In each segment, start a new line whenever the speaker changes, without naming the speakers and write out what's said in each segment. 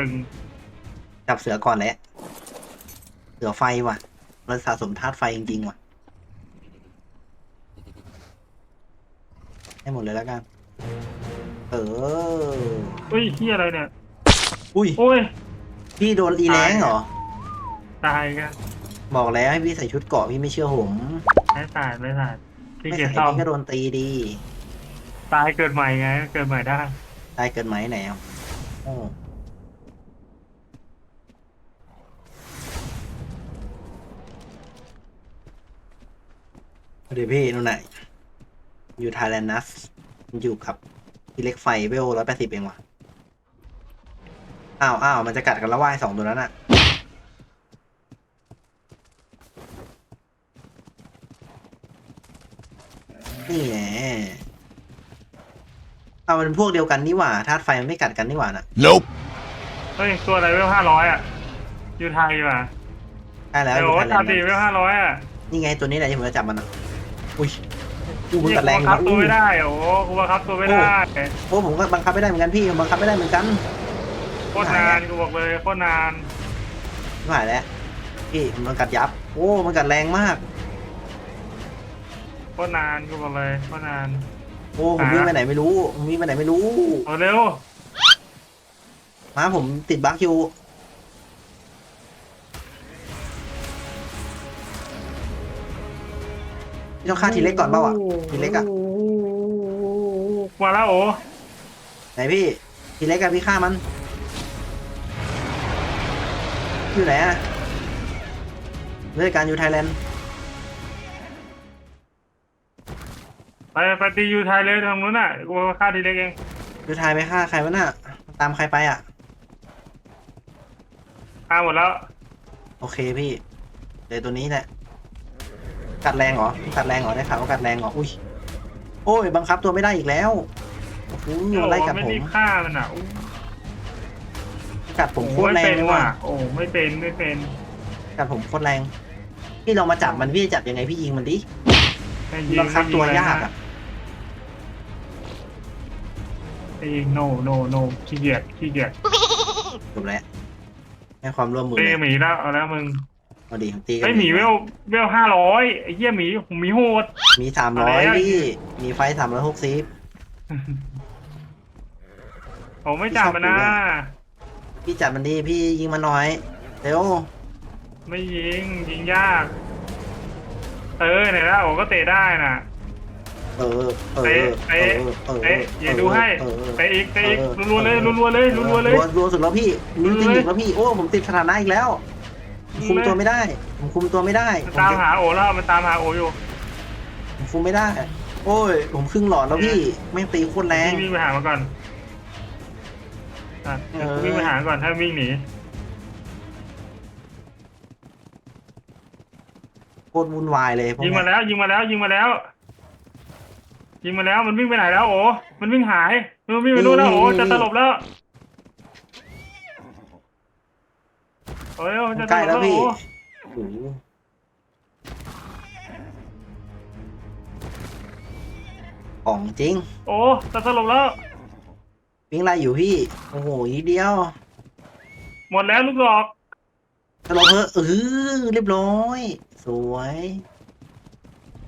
ตรตึง
จับเสือก่อนแหละ เสือไฟว่ะเราสะสมธาตุไฟจริงๆว่ะ ให้หมดเลยแล้วกัน เออ
เฮ้ยที่อะไรเนี่ย
อุ้ย
โอ้ย
พี่โดนอีแรงเหรอ
ตายกัน
บอกแล้วให้พี่ใส่ชุดเกราะพี่ไม่เชื่อผม
ไม่ตายไม่ตายพี่
ไม่
เกีย
ใส่
รซ่อม
พี่ก็โดนตีดี
ตายเกิดใหม่ไง เกิดใหม่ได้
ตายเกินไหมไหนอะโอ้ เดี๋ยวพี่นู่นไหนะอยู่ไทยแลนด์นัสอยู่กับพี่เล็กไฟเวลร้อยแปดสิบเองว่ะ อ้าวอ้าวมันจะกัดกันแล้วว่ายสองตัวนั้นอะนี่แหละเอามันเป็นพวกเดียวกันนี่หว่าธาตุไฟมันไม่กัดกันนี่หว่าน่ะ
Nope.
เฮ้ยตัวอะไรเวลห้าร้อยอะ อยู่ไทยว่ะ
ใช่แล้ว
เดี๋ยว
อยู่ไทยแล
ทำ
น
ดี
ด์
เว
นะ
ลห้าร้อยอะ
นี่ไงตัวนี้แหละที่ผมจะจับมันอะ อุ้ยดูมัน
นี่
กัดแรง
กูบังคับ
นะ
ตัว
อุ้ย
ไม่ได้โอ้โหกูบังคับตัวไม่ได้
โอ้ผมก็บังคับไม่ได้เหมือนกันพี่ผมบังคับไม่ได้เหมือนกัน
โคตรนานกูบอกเลยโคตรนาน
ไม่ไหวแล้วพี่มันกัดยับ โอ้มันกัดแรงมาก
โคตรนานกูบอกเลยโคตรนาน
โอ้ผมวิ่งไปไหนไม่รู้ผมวิ่งไปไหนไม่รู้
เอาเร็ว
มาผมติดบั๊กอยู่ ต้องฆ่าทีเล็กก่อนเปล่าอะทีเล็กอะ
มาแล้วโอ้
ไหนพี่ทีเล็กอะพี่ฆ่ามันอยู่ไหนอะเรื่องการอยู่ไทยแลนด์
ไปไปตีอยู่ไทยเลยทางนู้นน่ะกูฆ่าทีเล็กเอง
อยู่ไทยไปฆ่าใครวะน่ะตามใครไปอะ
ฆ่าหมดแล้ว
โอเคพี่เดี๋ยวตัวนี้แหละ กัดแรงเหรอกัดแรงเหรอได้ข่าวว่ากัดแรงเหรออุ้ยโอ้ยบังคับตัวไม่ได้อีกแล้วโอ้โหไล่กัด
ไม่
ผม
รีบฆ่ามันอะอู้
กัดผมโค
โอ้
ตร
ไม่
แร
เป็
ง
น
เลย
ว่ะ
ว่ะ
โอ้ไม่เป็นไม่เป็น
กัดผมโคตรแรงพี่ลองมาจับมันพี่จะจับยังไงพี่ยิงมันดิ
ไม่ยิง
บังคับตัวยากอะ
ไม่ยิงโนโนโนขี้เกียจขี้เกียจ
จบแล้วให้ความร่วมมือ
เต้
เลย
หมีแล้วเอาแล้วมึง
เอาดีตีกั
ไอ้ยหมีเวลเวลห้าร้อยไอ้เหี้ยหมีหมีโหด
มีสามร้อย
อะไรอะ
พี่มีไฟสามร้อยหกสิบ
โอ้ไม่จับมันนะ
พี่จับมันดีพี่ยิงมันหน่อย เร็ว
ไม่ยิงยิงยาก เออไหนละโอ้ก็เตะได้น่ะ
เออเออ
เตะ
เอ
เตะ
อเออ
เตะอย่าดูให้
เออ
เตะอีกเตะอีกรัวๆเลยรัวๆเลยรัวๆเลย
รัวๆสุดแล้วพี่มี
รัวๆ
จริง
เลย
อีกแล้วพี่โอ้ผมติดสถานะอีกแล้ว ผมคุม
เลย
ตัวไม่ได้ ผมคุมตัวไม่ได้
มัน
ผม
ตาม
จะ
หาโอ้แล้วมันตามหาโอ้อยู่
ผมคุมไม่ได้ โอ้ย ผมครึ่งหลอดแล้วพี่ไม่งตีโคตรแรง
พี่วิ่งไปหามันก่อนอะเดี๋ยวกู
เออ
วิ่งไปหามันก่อนถ้าวิ่งหนี
โคตรวุ่นวายเลยพวก
ยิงมา
เนี้ย
แล้ว ยิงมาแล้ว ยิงมาแล้ว ยิงมาแล้วมันวิ่งไปไหนแล้วโอ้มันวิ่งหายมันวิ่งไปนู่นแล้วโอ้จะตลบแล้ว โอ้ยโอ้จะต
ใกล้
ลบ
แล้
แล้วว
พี่
โอ้
โอ้โหของจริง
โอ้จะตลบแล้ว
วิ่งไล่อยู่พี่ โอ้โหอีกเดียว
หมดแล้วลูกดอก
ตลบเพอเออเรียบร้อย สวย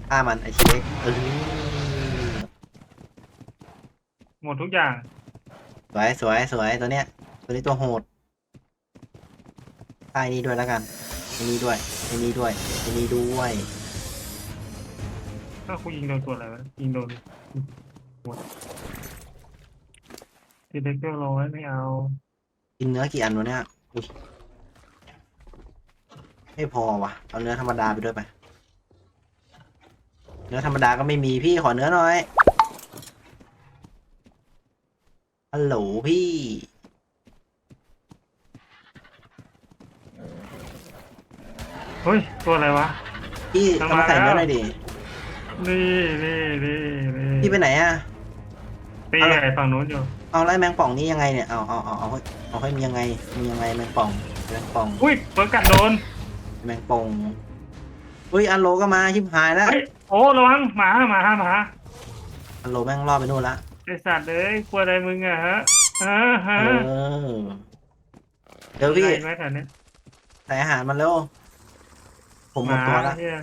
ฆ่ามันไอชิเล็กเออ
หมดทุกอย่าง
สวยสวยสวยตัวเนี้ย ตัวนี้ตัวโหด ฆ่าไอ้นี่ด้วยแล้วกันไอ้นี่ด้วยไอ้นี่ด้วยไอ้นี่ด้วย
ถ้ากูยิงโดนตัวอะไรวะยิงโดนหมดทีเด็กเรียบร้อยไม่เอา
กินเนื้อกี่อันวะเนี่ยอุ๊ยไม่พอว่ะเอาเนื้อธรรมดาไปด้วยไปเนื้อธรรมดาก็ไม่มีพี่ขอเนื้อหน่อยฮัลโหลพี่
เฮ้ย ตัวอะไรวะ
พี่
ทำไม
เอามาใส่เนื้อหน่อยดิ
นี่นี่นี่นี่
พี่ไปไหนอะ
ตีไอ้ฝั่งนู้นอยู่
เอาไล่แมงป่องนี่ยังไงเนี่ย เอาเอาเอาเอาให้เอาให้มียังไง มียังไงแมงป่อง แมงป่อง
อุ้ยเปิดกัดโดน
แมงป่องอุ้ยอันโลก็มาชิบหายแล้ว
เฮ้ย โอ้ระวังหมาหมาหมา
อันโลแม่งรอดไปนู่นละ
ไอสัตว์เอ้ยกลัวอะไรมึงอะฮะฮะฮะ
เออเดี๋ยวพี่
ได้ไหมแถวเนี้ย
ใส่อาหารมันเร็ว ผมหมดตัวแล้ว
เหี้ย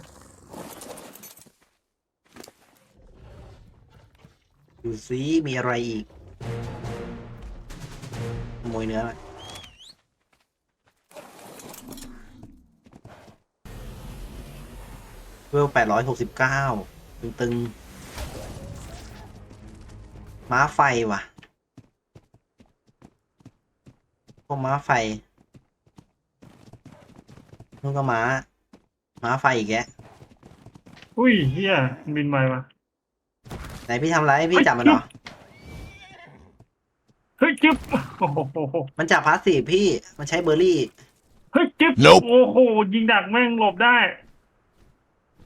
ดูซิมีอะไรอีกขโมยเนื้อหน่อยเวลแปดร้อยหกสิบเก้าตึงๆม้าไฟว่ะ พวกม้าไฟนู่นก็ม้า ม้าไฟอีกแกะ
อุ้ยเฮียมันบินไปว่ะ
ไหนพี่ทำไรพี่จับมันเหรอ
เฮ้ยจิ๊บโอ้โห
มันจับพาสซีฟพี่ มันใช้เบอร์รี่
เฮ้ยจิ๊บ
Nope
โอ้โหยิงดักแม่งหลบได้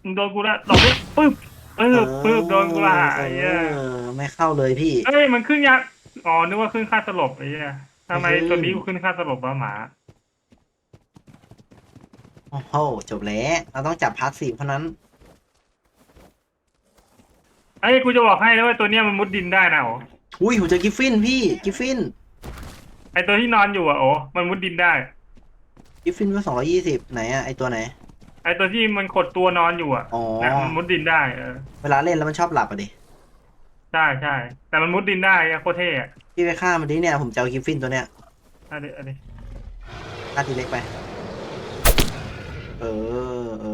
มึงโดนกูละหลบได้ปึ๊บปึ๊บปึ๊บโดนกูละไอ้เหี้ย
เออไม่เข้าเลยพี่
เอ้ยมันขึ้นยักษ์อ๋อนึกว่าขึ้นค่าสลบไอ้เหี้ยทำไม
ไม่ขึ้น
ตัวนี้กูขึ้นค่าสลบวะหมา
โอ้โหจบแล้ว เราต้องจับพาสซีฟเท่านั้น
ไอ้ยกูจะบอกให้นะว่าตัวเนี้ยมันมุดดินได้นะโอ้
อุ้ยผมเจอกิฟฟินพี่ กิฟฟิน
ไอตัวที่นอนอยู่อะโอ้มันมุดดินได้
กิฟฟินว่าสองร้อยี่สิบไหนอะไอตัวไหน
ไอตัวที่มันขดตัวนอนอยู่อะ
อ๋อ
นะมันมุดดินได้เออ
เวลาเล่นแล้วมันชอบหลับอะดิ
ใช่ใช่แต่มันมุดดินได้อะโคตรเท่อะ
พี่ไปฆ่ามันดิเนี่ย ผมจะเอากิฟฟินตัวเนี้ย
อันนี้อันนี้
ฆ่าทีเล็กไป เออ เอ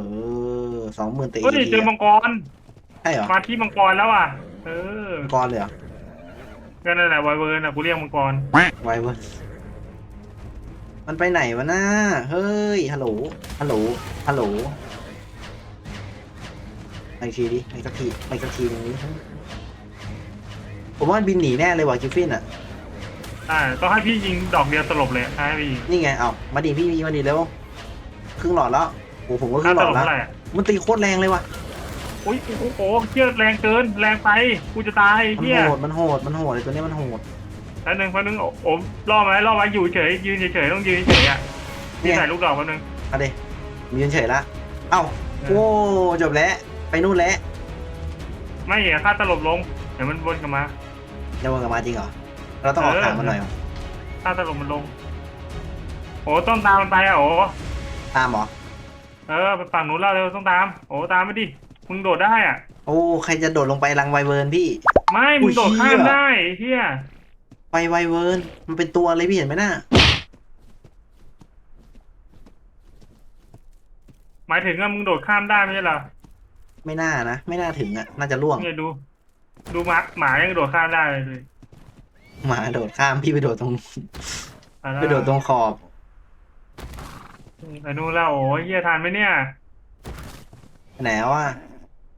อสองหมื่นตี
เฮ้ยเจอมังกร
ใช่เหรอ
มาที่มังกรแล้วอะ เออ
มังกรเลยเหรอ
ก็นั่นแหละไวเวิร์นอะกูเรียกมังกร
ไวเว้ยมันไปไหนวะน้าเฮ้ย ฮัลโหล ฮัลโหล ฮัลโหลมาอีกทีดิมาอีกสักทีมาอีกสักทีหนึงดิผมว่ามันบินหนีแน่เลยว่ะกิฟฟินอะ
ใช่ต้องให้พี่ยิงดอกเดียวสลบเลยให้พี่ยิง
นี่ไง เอามาดิพี่มีมาดิเร็ว ครึ่งหลอดแล้วโอ้ผมก็ค
ค่า
รึ่งห
ส
ลอดแล้ว
ลบเท่าไหร่อะ
มันตีโคตรแรงเลยว่ะ
อุ้ยโอ้โหโอ้โหเชี่ยแรงเกินแรงไปกูจะตาย
มัน
เฮีย
โหดมันโหดมันโหดไอ้ตัวเนี้ยมันโหด
แล้วหนึ่งพันหนึ่งโอ้โอ้ล่อไหมล่อไหมอยู่เฉยยืนเฉยๆต้องยืนเฉยๆอะ
เนี่
นี่
ย
ใส่ลูกดอกแป๊บนึง
มาดิผมยืนเฉยละเอ้าโอ้จบแล้วไปนู่นแล้ว
ไม่เห็นค่าสลบลงเดี๋ยวมันวนกลับมา
จะวนกลับมาจริงเหรอเราต้องออก
เออ
ทางมันหน่อยเหรอ
ค่าสลบมันลงโอ้ต้องตามมันไปอะโอ้
ตามเหรอ
เออไปฝั่งนู้นแล้วเร็วต้องตาม โอ้ตามไปดิ มึงโดดได้อะ
โอ้ ใครจะโดดลงไปรังไวเวิร์นพี่
ไม่ มึงโดด
อุ้ย
ข้าม
เหี้ย
ได้เฮีย
ไปไวเวิร์นมันเป็นตัวเลยพี่เห็นไหมน่ะ
หมายถึงว่ามึงโดดข้ามได้ไม่ใช่เหรอ
ไม่น่านะ ไม่น่าถึงอะ น่าจะล่วง
เนี่ยดู ดูหมาหมายังโดดข้ามได้เลย
หมาโดดข้ามพี่ไปโดดตรง
อะ
ไปโดดตรงขอบ
ไปนู่นแล้วโอ้ยเฮียทานไหมเนี่ย
ไหนวะ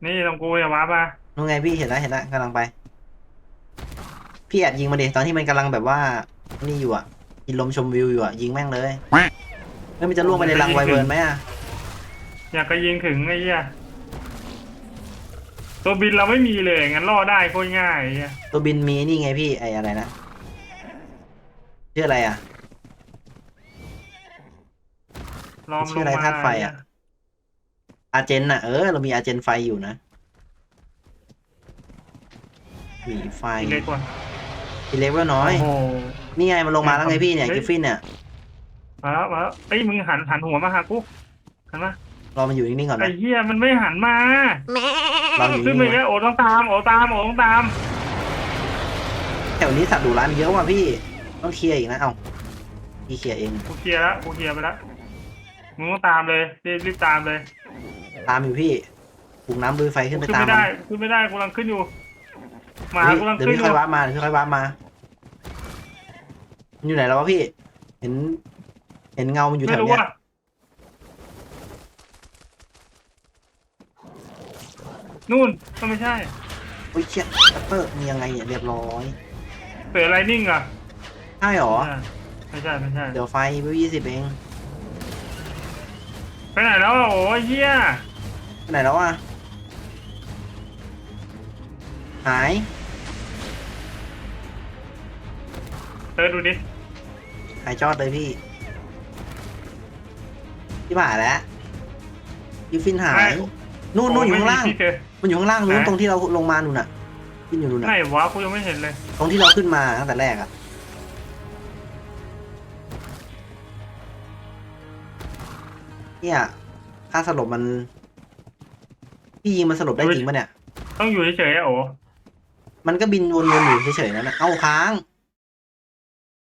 นี่ตรงกูอย่าว้าปะ
นู่นไงพี่เห็นแล้วเห็นแล้วกำลังไป พี่แอบยิงมาดิตอนที่มันกำลังแบบว่า นี่อยู่อะกินลมชมวิวอยู่อะยิงแม่งเลยแล้วมันจะล่วงไปในรังไวเวิร์นไหมอะ
อยากก็ยิงถึงไอ้เหี้ยตัวบินเราไม่มีเลยงั้นล่อได้โคตรง่ายไอ้เหี้ย
ตัวบินมีนี่ไงพี่ไออะไรนะชื่ออะไรอะ
ล้อม
ชื่
ล
องอะไร
มา
ธาตุไฟอะอาเจนน่ะ เออ เรามีอาเจนไฟอยู่นะหมีไฟ
อีกเล็กกว่า
ทีเล็กว่าน้อย
โอ้โห
นี่ไงมันลงมาแล้วไงพี่เนี่ย
เฮ้ย
กิฟฟินเนี่ย
มาแล้วมาแล้วเอ้ยมึงหันหันหัวมาหากูหันมา
รอมันอยู่นิ่งๆก่อน
ไอ้
นะ
เหี้ยมันไม่หันมา
รออยู่
ขึ้น
นิ่
ไป
งๆ
แล้
นะ
วโอ้ต้องตามโอ้ตามโอ้ต้องตาม
แถวนี้สัตว์ดุร้ายมีเยอะว่ะพี่ ต้องเคลียร์อีกนะ เอ้าพี่เคลียร์เอง
กูเคลียร์แล้วกูเคลียร์ไปแล้ว มึงต้องตามเลยรีบรีบตามเลย
ตามอยู่พี่ปลุกน้ำลุยไฟขึ้นไป
ขึ้น
ตาม
ไม่
มัน
ได้ขึ้นไม่ได้กูกำลังขึ้นอยู่หมา
เฮ้ย
กูกำลัง
เดี๋ยว
ขึ้น
พี่
อ
ค่อย
ยู่
วาร์ปมาเดี๋ยวพี่ค่อยวาร์ปมามันอยู่ไหนแล้ววะพี่ เห็น เห็นเงามันอยู่แถ
ไม่
ว
รู้
เนี้ย
อะนู่นก็ไม่ใช่
โอ้ยเชี่ยคัตเตอร์มียังไงเนี่ยเรียบร้อย
เสือไรนิ่งอะ
ใช่หรอ
ไม่ใช่ไม่ใช่
เดี๋ยวไฟไปยี่สิบเอง
ไปไหนแล้วอะโอ้ยเฮีย
ไปไหนแล้ววะหาย
เธอดูดิ
หายจอดเลยพี่ที่บ่าแล้วยูฟินหาย นู่นนู่นอยู่ข้างล่าง
โไม่มีที่เจอ
มันอยู่ข้างล่างนู้น
ไหน
ตรงที่เราลงมานู่นน่ะฟินอยู่นู่น
ไหน
น่ะ
วะกูยังไม่เห็นเลย
ตรงที่เราขึ้นมาตั้งแต่แรกอะ เนี่ยค่าสลบมันพี่ยิงมันสลบได้จริงปะเนี่ย
ต้องอยู่เฉยๆอะโอ้
มันก็บินวนๆอยู่เฉยๆนั่นนะเอ้าค้าง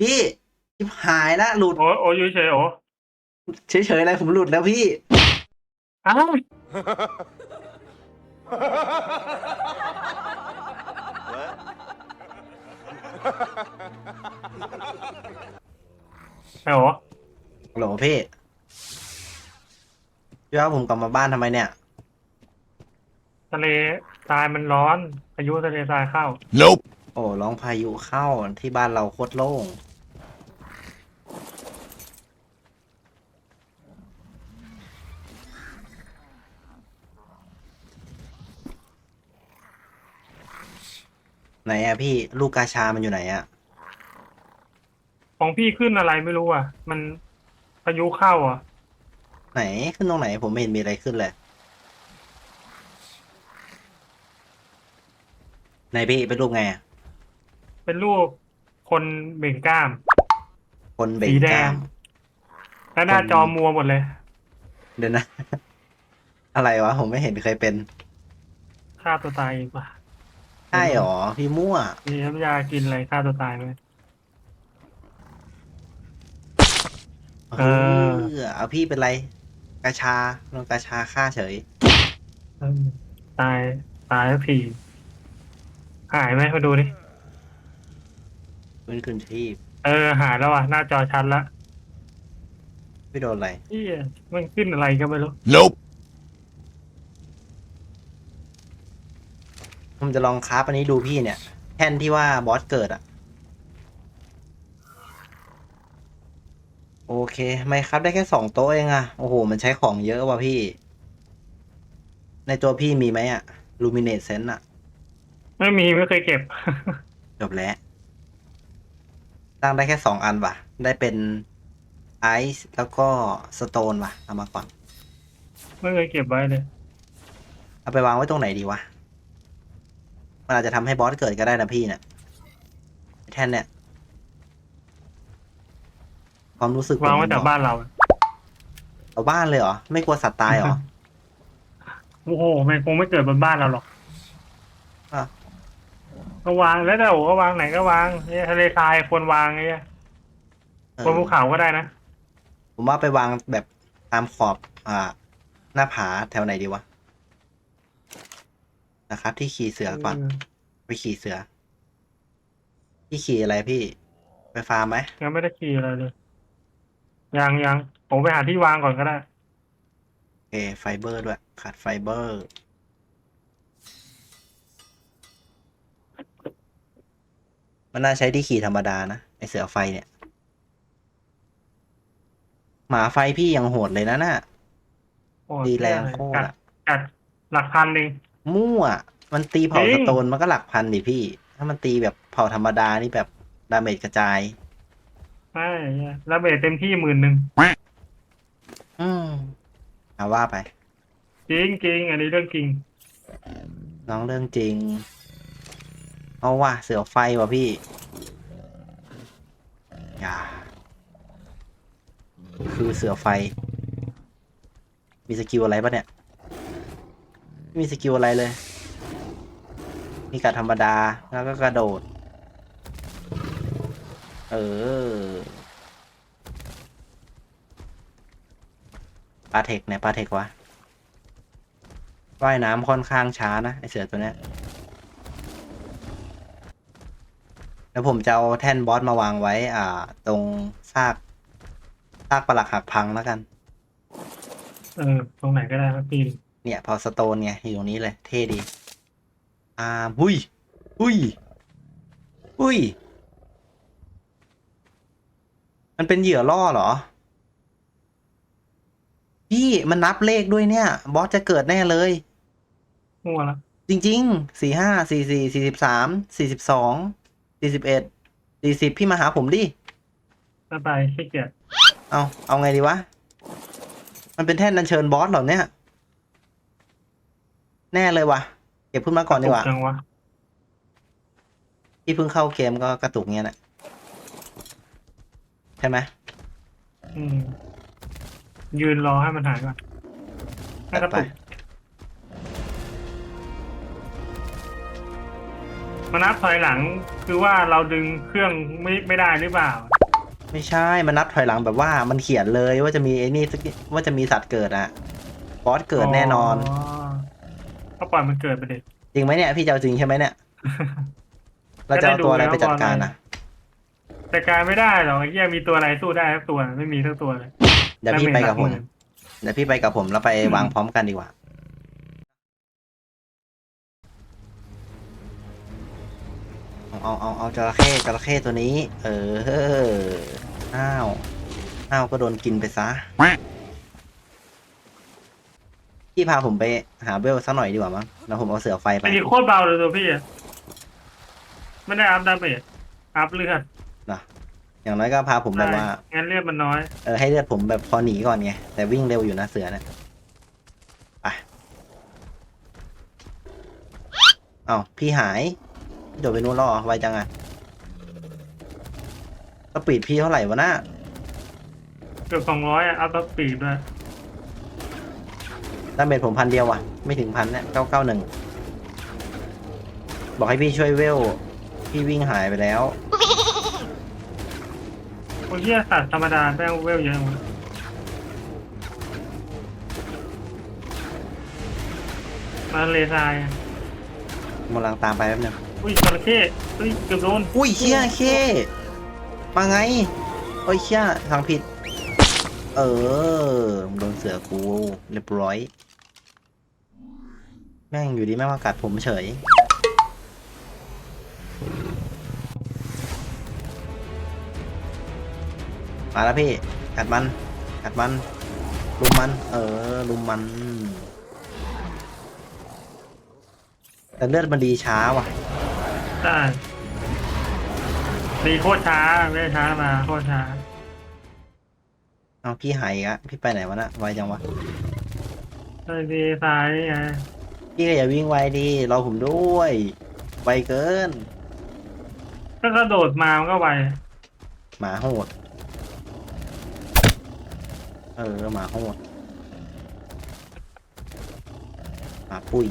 พี่ชิบหายละหลุด
โอ้โอ้อยู่เฉยๆโอ้
เฉยๆอะไรผมหลุดแล้วพี่
อ้าวไอ้โอ้
โหลพี่ พี่ว่าผมกลับมาบ้านทำไมเนี่ย
ทะเลทรายมันร้อนพายุทะเลทรายเข้า
Nope.
โอ้ร้องพายุเข้าที่บ้านเราโคตรโล่ง ไหนอะพี่ลูกกาชามันอยู่ไหนอะ
ของพี่ขึ้นอะไรไม่รู้อะ มันพายุเข้าอะ
ไหนขึ้นตรงไหนผมไม่เห็นมีอะไรขึ้นเลยไหนพี่เป็นรูปไงอะ
เป็นรูปคนเบ่งกล้าม
คนเบ่ง
สีแด
กล้าง ม
แล้วหน้า
คน
จอมัวหมดเลย
เดี๋ยวนะ อะไรวะ ผมไม่เห็นเคยเป็น
ฆ่าตัวตายอีกว่ะ
ใช่หรอ พี่มั่ว
มีน้ำยากินอะไรฆ่าตัวตายไหม
เอ
เออ
อเอาพี่เป็นไร กาชาลงกาชาฆ่าเฉย
เออตายตายสักทีหายไหมมาดูดิ
ฟื้นคืนชีพ
เออหายแล้วอะ หน้าจอชัดละ
พี่โดนอะไร
เหียมันขึ้นอะไรก็ไม่รู้
Nope.
ผมจะลองคราฟอันนี้ดูพี่เนี่ย แท่นที่ว่าบอสเกิดอะ โอเคไม่ครับได้แค่สองโต๊ะเองอะโอ้โห มันใช้ของเยอะว่ะพี่ ในตัวพี่มีไหมอะลูมิเนตเซนอะ
ไม่มีไม่เคยเก็บ
จบแล้วตั้งได้แค่สองอันว่ะ ได้เป็นไอซ์แล้วก็สโตนว่ะ เอามาก่อน
ไม่เคยเก็บไว้เลย
เอาไปวางไว้ตรงไหนดีวะ มันอาจจะทำให้บอสเกิดก็ได้นะพี่เนี่ยไอ้แท่นเนี่ย ความรู้สึกผม
วางไว้
น
จาก
บอก
บ้านเรา
เอาบ้านเลยเหรอ ไม่กลัวสัตว์ตายเหรอ
โอ้โห มันคงไม่เกิดบนบ้านเราหรอก
อะ
ก็วางแล้วแต่โอ้ก็วางไหนก็วางเนี่ยทะเลทรายควรวางไงเนี่ย
เออบ
นภูเขาก็ได้นะ
ผมว่าไปวางแบบตามขอบ อ่า หน้าผาแถวไหนดีวะ นะครับ ที่ขี่เสือก่อน ไปขี่เสือ พี่ขี่อะไรพี่ ไปฟาร์มไหม
ยังไม่ได้ขี่อะไรเลย ยังยังผมไปหาที่วางก่อนก็ได้
โอเคไฟเบอร์ด้วย ขาดไฟเบอร์ มันน่าใช้ที่ขี่ธรรมดานะ ไอเสือไฟเนี่ย หมาไฟพี่ยังโหดเลยนะน่ะ
โอ้
ตีแรงโคตร
กัด
อะ
กัดหลักพันหนึ่ง
มั่ว มันตีเผา
จริ
ส
ง
โตนมันก็หลักพันดิพี่ ถ้ามันตีแบบเผาธรรมดานี่แบบดาเมจกระจาย
ใช่แล้วเบสเต็มที่หมื่นหนึ่ง
อืมเอาว่าไป
จริงจริงอันนี้เรื่องจริง
น้องเรื่องจริง เอาว่ะเสือไฟว่ะพี่อย่าคือเสือไฟ มีสกิลอะไรปะเนี่ยไม่มีสกิลอะไรเลย มีการธรรมดาแล้วก็กระโดด เออปลาเทคเนี่ยปลาเทควะว่ายน้ำค่อนข้างช้านะ ไอเสือตัวเนี้ยแล้วผมจะเอาแท่นบอสมาวางไว้ อ่า ตรงซากซากปลักหักพังแล้วกัน
เออ ตรงไหนก็ได้ครับพี่
เนี่ยพอสโตนไงอยู่ตรงนี้เลย เท่ดี อ่าหุยหุยหุย มันเป็นเหยื่อล่อเหรอ พี่มันนับเลขด้วยเนี่ย บอสจะเกิดแน่เลย
มั่วละ
จริงๆสี่ห้าสี่สี่สี่สิบสามสี่สิบสองสี่สิบเอ็ดสี่สิบพี่มาหาผมดิ
ถ้าไปขี้เกียจ
เอาเอาไงดีวะ มันเป็นแท่นอัญเชิญบอสเหรอเนี่ย แน่เลยวะเก็บขึ้นมาก่อนดีกว่า
จังวะ
ที่เพิ่งเข้าเกมก็กระตุกเงี้ยแหละ ใช่ไหม
อืม ยืนรอให้มันหายก่อนให้กระตุกมานับถอยหลังคือว่าเราดึงเครื่องไม่ไม่ได้หรือเปล่า
ไม่ใช่มันนับถอยหลังแบบว่ามันเขียนเลยว่าจะมีไอ้นี่สักว่าจะมีสัตว์เกิดอะบอสเกิดแน่นอน
ก็ปล่อยมันเกิดไปเด็ก
จริงไหมเนี่ยพี่จะเอาจริงใช่ไหมเนี่ยเราจะเอาตัวอะไรไปจัดการอะ
แต่การไม่ได้หรอกไอ้เหี้ยมีตัวอะไรสู้ได้สักตัวไม่มีสักตัวเลย
เดี๋ยวพี่ไปกับผม
ดาเจหลัหน
เดี๋ยวพี่ไปกับผมแล้วไปวางพร้อมกันดีกว่า เอาเอาเอาเอาจระเข้จระเข้ตัวนี้ เอออ้าวอ้าวก็โดนกินไปซะพี่พาผมไปหาเบลสักหน่อยดีกว่ามั้งแล้วผมเอาเสือไฟไป
ไอ้นี่โคตรเบาเลยตัวพี่อะไม่ได้อัพดาเมจอัพเลือด
อย่างน้อยก็พาผมแบบว่า
ใช่งั้นเลือดมันน้อย
เออให้เลือดผมแบบพอหนีก่อนไง แต่วิ่งเร็วอยู่นะเสือเนี่ยไปเอ้าพี่หายพี่โดดไปนู้นแล้วเหรอไวจังอะสปีดพี่เท่าไหร่วะน่า
เกือบสองร้อยอัพสปีดด้วย
ดาเมจผมพันเดียวว่ะ ไม่ถึงพันเนี่ยเก้าเก้าหนึ่งบอกให้พี่ช่วยเวล พี่วิ่งหายไปแล้ว
โอ้ย เหี้ยสัตว์ธรรมดาแม่งเวลเยอะหมดมาเลทรายอะ
กำลังตามไปแป๊บนึง
อุ้ยจระเข้อุ้ยเกือบโดน
อุ้ยเชี่ยเคมาไงโอ้ยเชี่ยทางผิด เออมึงโดนเสือกูเรียบร้อย แม่งอยู่ดีแม่งมากัดผมเฉย มาแล้วพี่กัดมันกัดมันลุมมัน เออลุมมันแต่เลือดมันดีช้าว่ะ
ได้ดีโคตรช้าไม่ได้ช้ามาโคตรช้า
เอาพี่หายอีกอะพี่ไปไหนวะน่ะไวจังวะ
ได้ดีทรายนี่ไง
พี่ก็อย่าวิ่งไวดีรอผมด้วยไวเกิน
ก็กระโดดมามันก็ไว
หมาโหด เออหมาโหดหมาปุ้ย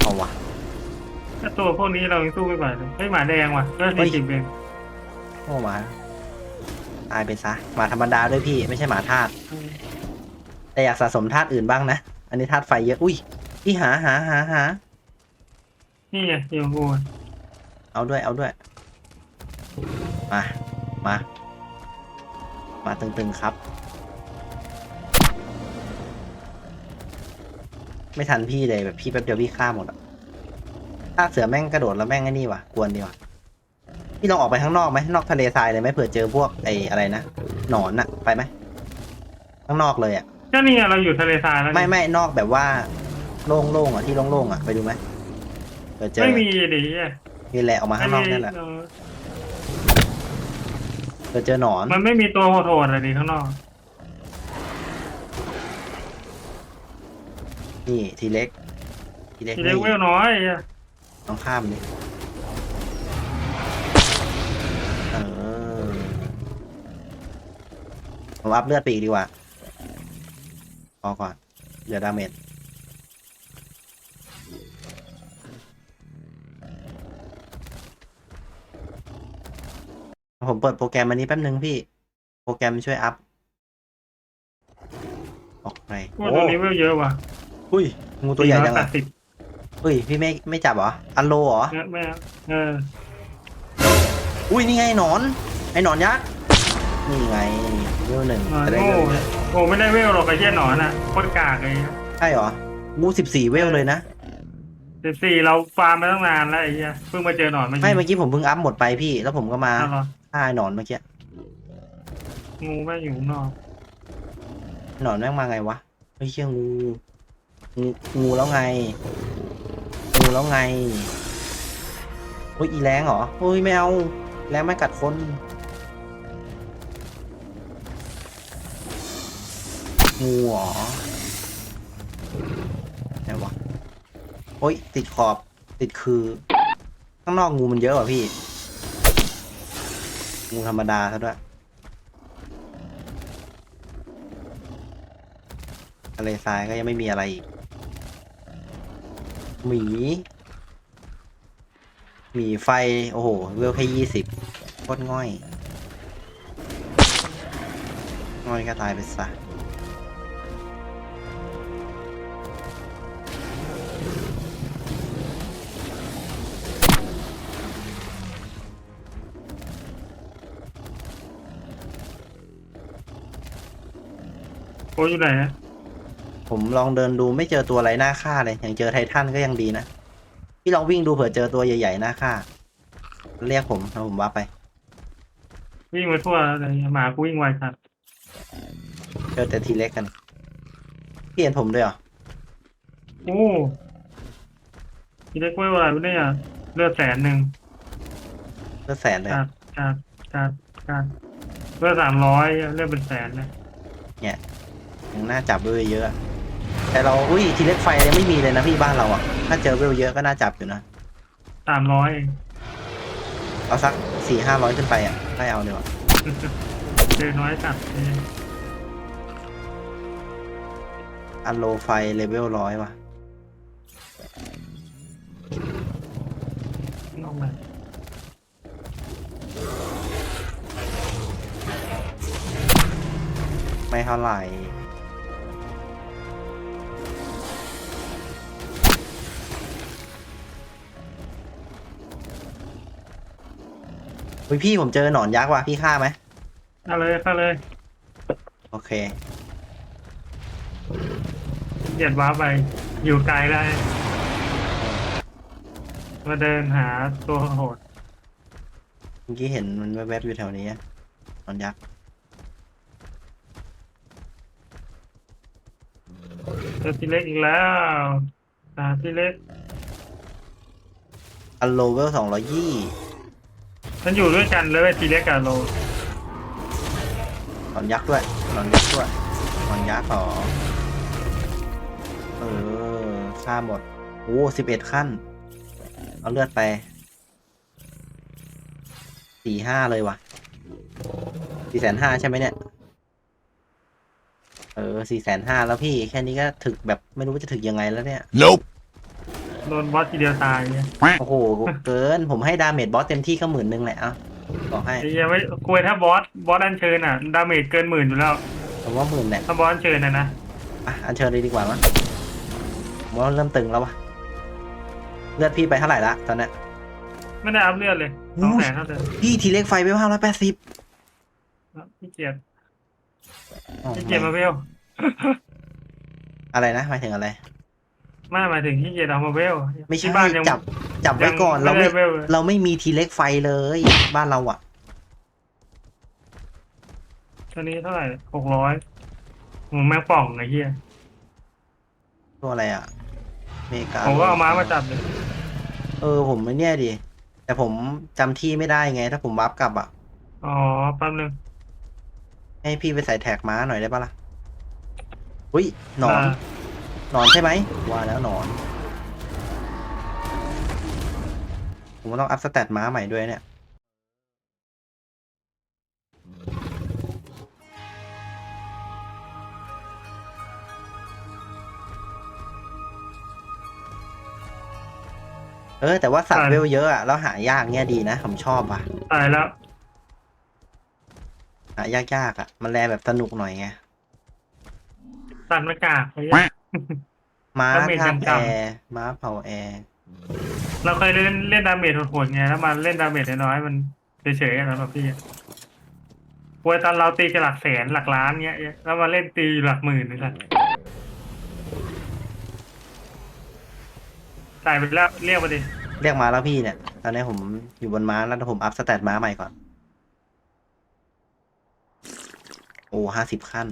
เอาวะ
ถ้าตัวพวกนี้เรายังสู้ไม่ไหวเลยเฮ้ยหมาแดงว่ะเลือด
เฮ้
สี่
ย
สิบเอง
โอ้หมา ตายไปซะหมาธรรมดาด้วยพี่ไม่ใช่หมาธาตุแต่อยากสะสมธาตุอื่นบ้างนะ อันนี้ธาตุไฟเยอะ อุ้ยพี่หาหาหาหา
นี่ไงอยู่กู
เอาด้วยเอาด้วย มา มา มาตึงๆครับ ไม่ทันพี่เลยแบบพี่แป๊บเดียวพี่ฆ่าหมดอะถ้าเสือแม่งกระโดดแล้วแม่งไอ้นี่ว่ะกวนดีว่ะ พี่ลองออกไปข้างนอกไหมนอกทะเลทรายเลยไหมเผื่อเจอพวกไอ้อะไรนะหนอนอะไปไหมข้างนอกเลยอะ
ก็นี่ไงเราอยู่ทะเลทรายแล้วนี่
ไม่ไม่นอกแบบว่าโล่งๆอะที่โล่งๆอะไปดูไหมเผื่อเจอ
ไม่มีดิเหี้ย
นี่แหละออกมาข้างนอกนั่นแหละ
เออ
เผื่อเจอหนอน
มันไม่มีตัวโหดๆอะไรดิข้างนอก
นี่ทีเล็กทีเล็ก
ทีเล็ก
นี่
เวลน้อยอะ
ต้องข้ามดิ ผมอัพเลือดไปอีกดีกว่าพอก่อนเดี๋ยวดาเมจผมเปิดโปรแกรมอันนี้แป๊บนึงพี่ โปรแกรมช่วยอัพ ออกไป
พวกตัวนี้เวลเยอะว่ะ
อุ้ยงูตัวใหญ่จัง
แป
อะ
ดสิบ
อุ้ยพี่ไม่ไม่จับเหรอ อันโลเหรอ
เยอะแม่เออ
อุ้ยนี่ไงหนอน ไอหนอนยักษ์ นี่ไงเวลหนึ่ง
หนอน
จะได้
โง่
เวลเยอะ
โอ้ไม่ได้เวลหรอกไอ้เหี้ยหนอนอะโคตรกากเลย
ใช่เหรองูสิบสี่เวลเลยนะ
สิบสี่เราฟาร์มมาตั้งนานแล้วไอ้เหี้ยเพิ่งมาเจอหนอนมา
ไม่เมื่อกี้ผมเพิ่งอัพหมดไปพี่ แล้วผมก็มา
เอาเหรอ
ฆ่าไอ้หนอนเมื่อกี้
งูแม่งอยู่ข้างนอก
หนอนแม่งมาไงวะเฮ้ยเชี่ยงูงูงูแล้วไงงูแล้วไงโอ้ยอีแรงเหรอโอ้ยไม่เอาแรงไม่กัดคน งูเหรอไหนวะโอ้ย ติดขอบ ติดคือ ข้างนอกงูมันเยอะกว่าพี่ งูธรรมดาซะด้วยทะเลทรายก็ยังไม่มีอะไรอีก หมี หมีไฟ โอ้โห เวลแค่ยี่สิบโคตรง่อย ง่อยก็ตายไปซะ
โอ้อยู่ไหนอะ
ผมลองเดินดูไม่เจอตัวอะไรน่าฆ่าเลยอย่างเจอไททันก็ยังดีนะพี่ลองวิ่งดูเผื่อเจอตัวใหญ่ๆน่าฆ่า เรียกผมแล้วผมว่าไป
วิ่งมาทั่วเลยหมากูวิ่งไวครับ
เจอแต่ทีเล็กกันพี่เห็นผมด้วยเหรอ
โอ้ทีเล็กไว้ว่าเนี่ยเลือดแสนหนึ่ง
เลือดแสนเลย
การการการการเลือดสามร้อยเลือดเป็นแสนนะ
ยังน่าจับด้วยเยอะ แต่เราอุ้ยทีเล็กไฟยังไม่มีเลยนะพี่บ้านเราอะ ถ้าเจอเวลเยอะก็น่าจับอยู่นะ
สามร้อย
เอาสักสี่ห้าร้อยขึ้นไปอะไม่เอาเดี๋ยวา
เจอน้อยจัดเลย
อันโลไฟเลเวลร้อยว่ะ
ลงมา
ไม่เท่าไหร่ อุ้ยพี่ผมเจอหนอนยักษ์ว่ะพี่ฆ่าไหม
เอาเลยเข้าเลย
โอเค
เหยียดว้าร์ปไป อยู่ไกลได้ มาเดินหาตัวโหด
เมื่อกี้เห็นมันแวบๆอยู่แถวนี้อะหนอนยักษ์
เจอทีเล็กอีกแล้วตาทีเล็ก
อันโลเวลสองร้อยยี่
มันอยู่ด้วยกันเลยเว้ยทีเล็กกับโล
หนอนยักษ์ด้วยหนอนยักษ์ด้วยหนอนยักษ์เหรอเออฆ่าหมดโอ้สิบเอ็ดขั้น เอาเลือดไปสี่ห้าเลยว่ะสี่แสนห้าใช่ไหมเนี่ย เออสี่แสนห้าแล้วพี่ แค่นี้ก็ถึกแบบไม่รู้ว่าจะถึกยังไงแล้วเนี่ย
Nope.
โดนบอสทีเดียวตายเนี่ย
โอ้โห เกิน ผมให้ดาเมจบอสเต็มที่ก็หมื่นนึงแหละเอะบอกให้
ไอ้เหี้ยังไม่คุยถ้าบอสบอสอันเชิญอะดาเมจเกินหมื่นอยู่แล้ว
ผมว่าหมื่นแหละ
ถ้าบอสอันเชิญนะนะ
อะอันเชิญเลยดีกว่ามั้งผมว่าเริ่มตึงแล้ววะเลือดพี่ไปเท่าไหร่ละตอนเนี้ย
ไม่ได้อัพเลือดเลย
อุ้
สอง
ย
แสนเท่าเดิม
พี่ทีเล็กไฟไปห้าร้อยแปดสิบ
พี่เกียรติพี่เกียรติมาเวล
อะไรนะหมายถึงอะไร
ไม่หมายถึงพี่เกียรติเอามาเวล
ไม่ใช่
ที่บ้านยัง
จับจับไว้ก่อน
ยัง
เราไม่
ไม่ได้เวลเลย
เราไม่มีทีเล็กไฟเลย บ้านเราอะ
ตอนนี้เท่าไหร่หกร้อยหมูแมงป่องไอ้เหี้ย
ตัวอะไรอะเมกา
ผมก็เอาม้ามาจับเลย
เออผมไม่เนี่ยดิแต่ผมจำที่ไม่ได้ไง ถ้าผมวับกลับอะ
อ๋อแป๊บนึง
ให้พี่ไปใส่แท็กม้าหน่อยได้ปะล่ะอุ้ยหนอน
อ่า
ห นอนใช่ไหมว่าแล้วหนอน ผมก็ต้องอัพสเตตม้าใหม่ด้วยเนี่ย เออ แต่ว่าสัตว์เวลเยอะอะแล้วหายากเนี่ยดีนะ ผมชอบอะ
ตายแล้ว
หายากๆอะมันแลแบบสนุกหน่อยไง
ตัดหน้ากากไอ้เหี้ย
ม้า
แล้วมี
ทาบ
จำ
แอ
ๆ
ร์ม้าเผาแอร์
เราเคยเล่นเล่นดาเมจโหดๆไงแล้วมาเล่นดาเมจน้อยๆมันเฉยๆอะสำหรับพี่อะป่วยตอนเราตีกันหลักแสนหลักล้านเงี้ย แล้วมาเล่นตีหลักหมื่นนี่สัสตายไปแล้วเรียกมาดิ
เรียกม้าแล้วพี่เนี่ย ตอนนี้ผมอยู่บนม้าแล้วผมอัพสเตตม้าใหม่ก่อน โอ้ห้าสิบขั้น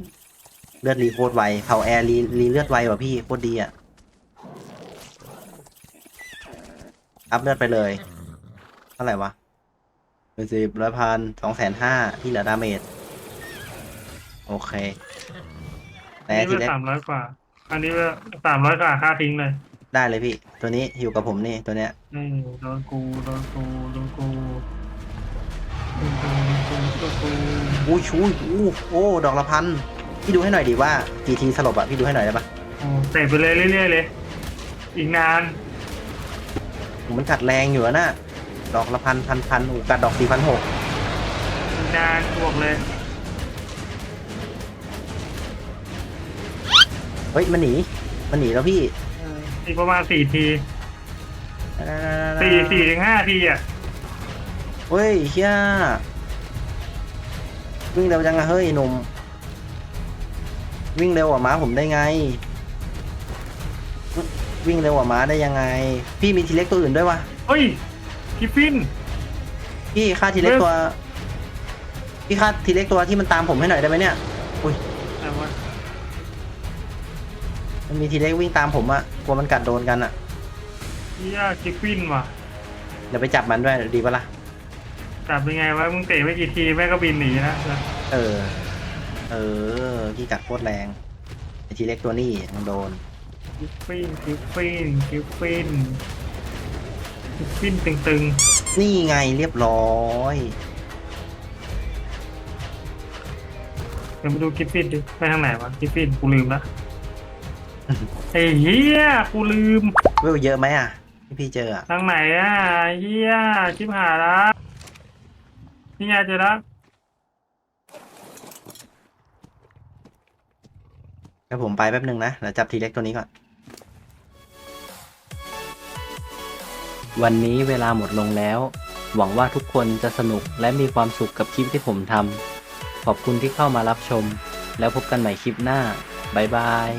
เลือดรีโคตรไวเผาแอร์รีรีเลือดไวกว่าพี่โคตรดีอะ อัพเลือดไปเลย เท่าไหร่วะเป็นสิบร้อยพันสองแสนห้าที่เหลือดาเมจโอเคไหน
อันนี้
ที
เป็น
เล็ก
สามร้อยกว่า อันนี้เป็นสามร้อยกว่าค่าทิ้งเลย
ได้เลยพี่ ตัวนี้อยู่กับผมนี่ตัวเนี้ย
นี่โดนกูโดนกูโดนกูโดนกูโดนกูโดนกู
อุ้ยชูยอู้โอ้ ดอกละพัน พี่ดูให้หน่อยดิว่ากี่ทีสลบอะพี่ดูให้หน่อยได้ปะ
โอ้เตะไปเลยเรื่อยๆเลย อีกนาน
โหมันกัดแรงอยู่อะน่ะดอกละพันพันพันอูกัดดอกสี่พันหก
อีกนานบวกเลย
เฮ้ยมันหนีมันหนีแล้วพี่
อีกประมาณสี่ทีสี่สี่ถึงห้าทีอะ
เฮ้ยเชี่ยวิ่งเร็วจังอะเฮ้ยหนุ่ม วิ่งเร็วกว่าม้าผมได้ไง วิ่งเร็วกว่าม้าได้ยังไง พี่มีทีเล็กตัวอื่นด้วยวะ
เฮ้ยกิฟฟิน
พี่ฆ่าทีเล็ก
เฮ้ย
ตัว พี่ฆ่าทีเล็กตัวที่มันตามผมให้หน่อยได้ไหมเนี่ย
แต่ว่า
มันมีทีเล็กวิ่งตามผมอะกลัวมันกัดโดนกันอะ
เฮียกิฟฟินว่ะ
เดี๋ยวไปจับมันด้วยดีปะล่ะ
จับยังไงวะมึงเตะไม่กี่ทีแม่งก็บินหนีนะ
เออ เออพี่กัดโคตรแรงไอทีเล็กตัวนี้มันโดน
กิฟฟินกิฟฟินกิฟฟินกิฟฟินตึง
นี่ไงเรียบร้อย
ๆเดี๋ยวมาดูกิฟฟินดิไปทางไหนวะกิฟฟินกูลืมละไอ้เฮียกูลืม
เวลเยอะไหมอะที่พี่เจออะ
ทางไหนอะเฮียชิบหายละนี่ไงเจอแล้ว
ดี๋ยวผมไปแป๊บนึงนะเดี๋ยวจับทีเล็กตัวนี้ก่อน วันนี้เวลาหมดลงแล้ว หวังว่าทุกคนจะสนุกและมีความสุขกับคลิปที่ผมทำขอบคุณที่เข้ามารับชม แล้วพบกันใหม่คลิปหน้า บ๊ายบาย